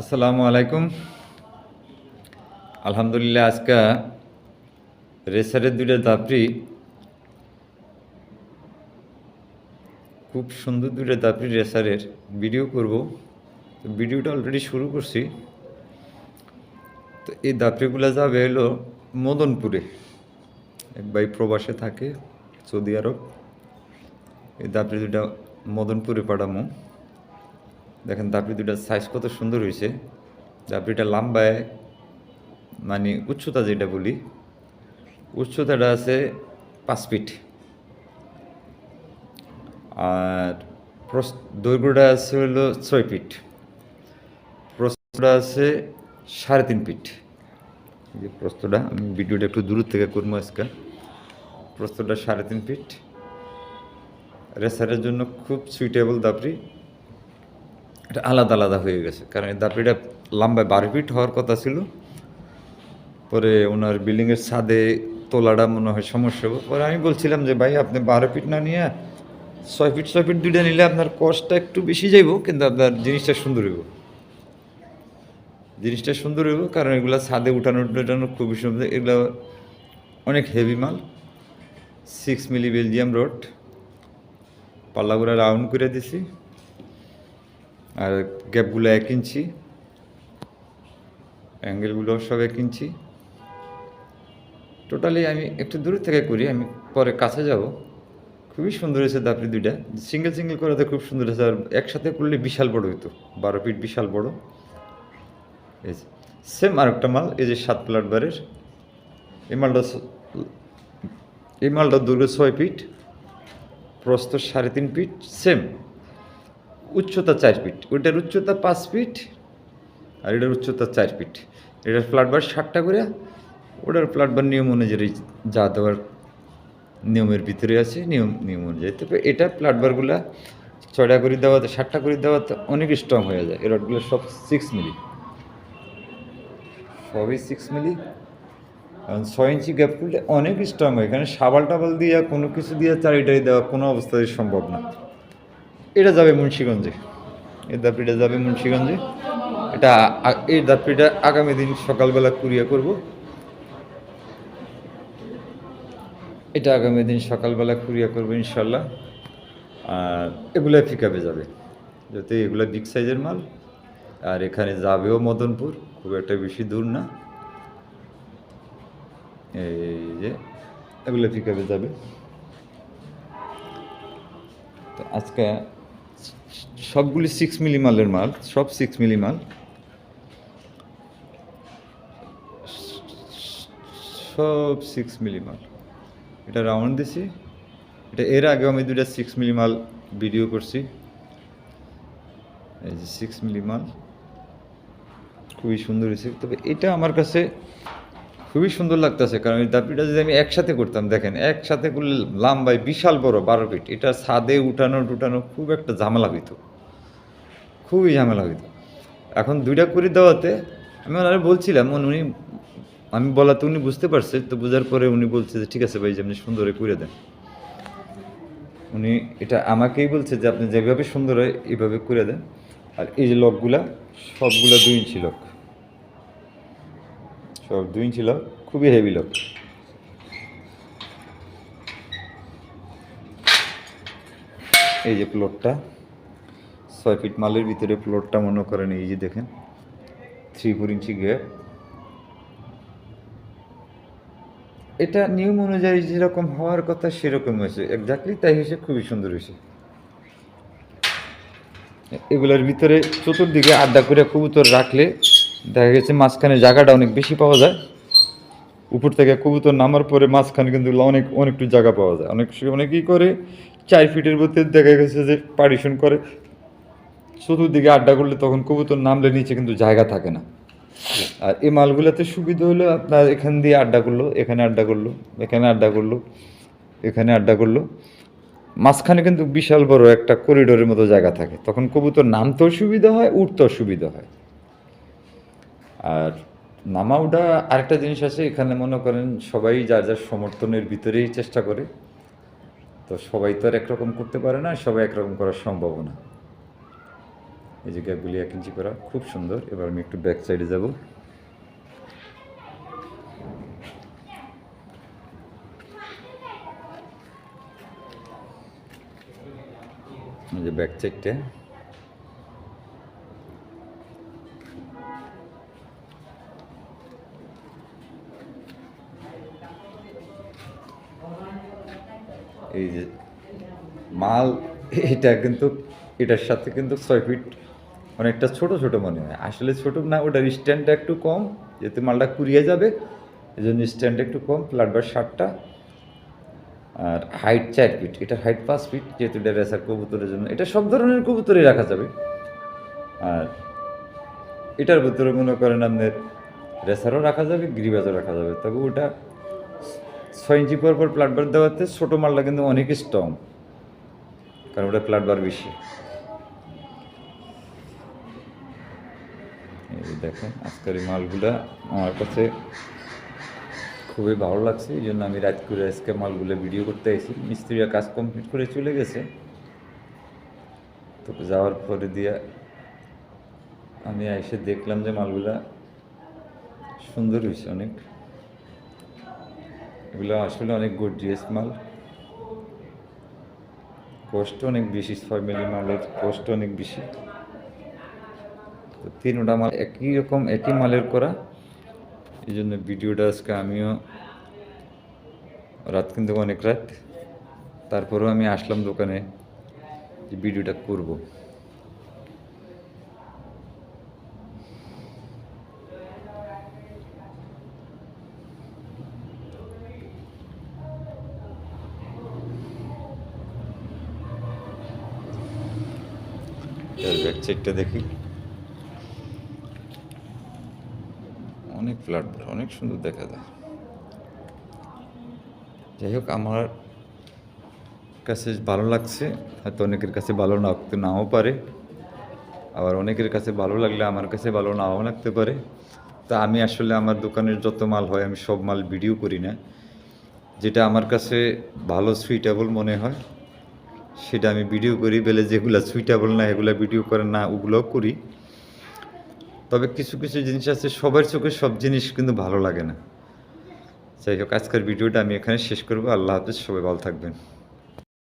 আসসালামু আলাইকুম। আলহামদুলিল্লাহ, আজকে রেসারের দুইটা দাপড়ি, খুব সুন্দর দুইটা দাপড়ি রেসারের ভিডিও করব। তো ভিডিওটা অলরেডি শুরু করছি। তো এই দাপড়িগুলো যাবে হলো মদনপুরে। এক ভাই প্রবাসে থাকে, সৌদি আরব। এই দাপড়ি দুটা মদনপুরে পাঠামো। দেখেন দাপড়ি দুটার সাইজ কত সুন্দর হয়েছে দাপড়িটা লম্বায় মানে উচ্চতা যেটা বলি, উচ্চতাটা আছে পাঁচ ফিট আর দৈর্ঘ্যটা আছে হলো ছয় ফিট প্রস্তটা আছে সাড়ে তিন ফিট যে প্রস্তটা আমি ভিডিওটা একটু দূর থেকে করব আজকে। প্রস্তটা সাড়ে তিন ফিট রেসারের জন্য খুব সুইটেবল দাপড়ি এটা আলাদা আলাদা হয়ে গেছে। কারণ এই দাপড়িটা লম্বায় বারো ফিট হওয়ার কথা ছিল। পরে ওনার বিল্ডিংয়ের ছাদে তোলাটা মনে হয় সমস্যা পরে আমি বলছিলাম যে, ভাই, আপনি বারো ফিট না নিয়ে ছয় ফিট ছয় ফিট দুইটা নিলে আপনার কস্টটা একটু বেশি যাইব, কিন্তু আপনার জিনিসটা সুন্দর হইব। জিনিসটা সুন্দর হইব, কারণ এগুলো ছাদে উঠানো উঠানো খুবই সুন্দর। এগুলো অনেক হেভি মাল। সিক্স মিলি বেলজিয়াম রোড পাল্লাগুলো রাউন্ড করে দিছি। আর গ্যাপগুলো এক ইঞ্চি, অ্যাঙ্গেলগুলো সব এক ইঞ্চি। টোটালি আমি একটু দূর থেকে করি আমি পরে কাছে যাব। খুবই সুন্দর হয়েছে দাপড়ি দুইটা। সিঙ্গেল সিঙ্গেল করাতে খুব সুন্দর হয়েছে, আর একসাথে করলে বিশাল বড় হইতো। বারো ফিট বিশাল বড়। এই যে সেম আর একটা মাল, এই যে সাত প্লাট বারের। এই মালটা এই মালটা দৈর্ঘ্য ছয় ফিট, প্রস্থ সাড়ে তিন ফিট সেম উচ্চতা চার ফিট। ওইটার উচ্চতা পাঁচ ফিট আর এটার উচ্চতা চার ফিট। এটার ফ্ল্যাটবার ষাটটা করে। ওটার ফ্ল্যাটবার নিয়ম অনুযায়ী যা দেওয়ার নিয়মের ভিতরে আছে, নিয়ম নিয়ম অনুযায়ী। তবে এটা ফ্ল্যাটবারগুলা ছয়টা করে দেওয়াতে, ষাটটা করে দেওয়াতে অনেক স্ট্রং হয়ে যায়। এ রডগুলো সব সিক্স মিলি সবই সিক্স মিলি কারণ ছয় ইঞ্চি গ্যাপ করলে অনেক স্ট্রং হয়। এখানে সাবাল টাবাল দিয়ে কোনো কিছু দিয়ে চারিটারি দেওয়া কোনো অবস্থায় সম্ভব না। এটা যাবে মুন্সিগঞ্জে। এই দাপড়িটা যাবে মুন্সিগঞ্জে। এটা এই দাপড়িটা আগামী দিন সকালবেলা কুরিয়া করব। এটা আগামী দিন সকালবেলা কুরিয়া করব ইনশাল্লাহ। আর এগুলো পিকআপে যাবে। যাতে এগুলো বিগ সাইজের মাল। আর এখানে যাবেও মদনপুর। খুব একটা বেশি দূর না। এই যে, এগুলো পিকআপে যাবে। তো আজকে সবগুলি সিক্স মিলি মালের মাল, সব সিক্স মিলি মাল সব সিক্স মিলি মাল এটা রাউন্ড দিছি। এটা এর আগেও আমি দুটা সিক্স মিলি মাল ভিডিও করছি। এই যে সিক্স মিলি মাল খুবই সুন্দর হয়েছে। তবে এটা আমার কাছে খুবই সুন্দর লাগতেছে, কারণ এই দাপিটা যদি আমি একসাথে করতাম, দেখেন, একসাথে করলে লাম্বাই বিশাল বড় বারো ফিট, এটা ছাদে উঠানো টুটানো খুব একটা ঝামেলা হইতো। খুবই ঝামেলা হইতো। এখন দুইটা করে দেওয়াতে আমি ওনারা বলছিলাম উনি, আমি বলাতে উনি বুঝতে পারছে, তো বোঝার পরে উনি বলছে যে, ঠিক আছে ভাই, যে আপনি সুন্দর করে দেন। উনি এটা আমাকেই বলছে যে, আপনি যেভাবে সুন্দর হয়, এইভাবে করে দেন। আর এই যে লকগুলা, সবগুলা দুই ইঞ্চি লক। সব দুই লক, খুবই হেভি লক। এই যে প্লটটা ছয় ফিট মালের ভিতরে প্লটটা মনে করেন, এই যে দেখেন থ্রি ফোর ইঞ্চি গ্যাপ এটা নিয়ম অনুযায়ী যেরকম হওয়ার কথা, সেরকম হয়েছে। একজাক্টলি তাই হয়েছে, খুবই সুন্দর হয়েছে। এগুলোর ভিতরে চতুর্দিকে আড্ডা করে কবুতর রাখলে দেখা গেছে মাঝখানে জায়গাটা অনেক বেশি পাওয়া যায়। উপর থেকে কবুতর নামার পরে মাঝখানে কিন্তু অনেক অনেকটু জায়গা পাওয়া যায়। অনেক অনেকেই করে, চার ফিটের মধ্যে দেখা গেছে যে পার্টিশন করে। চতুর্দিকে আড্ডা করলে তখন কবুতর নামলে নিচে কিন্তু জায়গা থাকে না। আর এই মালগুলোতে সুবিধা হলো আপনার এখান দিয়ে আড্ডা করল, এখানে আড্ডা করল, এখানে আড্ডা করল, এখানে আড্ডা করল। মাঝখানে কিন্তু বিশাল বড় একটা করিডোরের মতো জায়গা থাকে। তখন কবুতর নামতেও সুবিধা হয়, উঠতেও সুবিধা হয়। আর নামাউডা আরেকটা জিনিস আছে, এখানে মনে করেন সবাই যার যার সমর্থনের ভিতরেই চেষ্টা করে, তো সবাই তো আর একরকম করতে পারে না, সবাই একরকম করা সম্ভব না। এই যে গ্যাপগুলি এক ইঞ্চি করা, খুব সুন্দর। এবার আমি একটু ব্যাক সাইডে যাব। যে ব্যাক সাইডটা এই যে মাল, এটা কিন্তু, এটার সাথে কিন্তু ছয় ফিট অনেকটা ছোট ছোট মনে হয়। আসলে ছোট না, ওটার স্ট্যান্ডটা একটু কম, যেহেতু মালটা কুড়িয়ে যাবে এই জন্য স্ট্যান্ডটা একটু কম ফ্ল্যাটবার ষাটটা। আর হাইট চার ফিট এটার হাইট পাঁচ ফিট যেহেতু এটা রেসার কবুতরের জন্য, এটা সব ধরনের কবুতরই রাখা যাবে। আর এটার ভিতরে মনে করেন আপনার রেসারও রাখা যাবে গ্রিবাজও রাখা যাবে, তবে ওটা ছয় ইঞ্চি পর পর প্লাট প্লাটবার দেওয়াতে ছোটো মালটা কিন্তু অনেক স্ট্রং কারণ ওটা প্লাটবার বেশি। দেখেন, আজকের এই মালগুলা আমার কাছে খুবই ভালো লাগছে। এই জন্য আমি রাত করে আজকে মালগুলো ভিডিও করতে এসেছি মিস্ত্রিরা কাজ কমপ্লিট করে চলে গেছে। তো যাওয়ার পরে দিয়ে আমি এসে দেখলাম যে মালগুলা সুন্দর হয়েছে অনেক। এগুলো আসলে অনেক গর্জিয়াস মাল। কষ্ট অনেক বেশি, ছয় মিলি মালের কষ্ট অনেক বেশি। তো তিনটা মাল একই রকম, একই মালের করা। এই জন্য ভিডিওটা আজকে আমিও রাত কিন্তু অনেক রাত। তারপরেও আমি আসলাম দোকানে যে ভিডিওটা করব। এর দেখি। অনেক ফ্ল্যাট অনেক সুন্দর দেখা যায়। যাই হোক, আমার কাছে ভালো লাগছে। হয়তো অনেকের কাছে ভালো লাগতে নাও পারে। আবার অনেকের কাছে ভালো লাগলে আমার কাছে ভালো নাও লাগতে পারে। তা আমি আসলে আমার দোকানের যত মাল হয়, আমি সব মাল ভিডিও করি না। যেটা আমার কাছে ভালো সুইটেবল মনে হয়। সেটা আমি ভিডিও করি, বেলে যেগুলো সুইটেবল না, এগুলো ভিডিও করে না, ওগুলোও করি। তবে কিছু কিছু জিনিস আছে, সবার চোখে সব জিনিস কিন্তু ভালো লাগে না। যাই হোক, আজকের ভিডিওটা আমি এখানে শেষ করব। আল্লাহ হাফিজ, সবাই ভালো থাকবেন।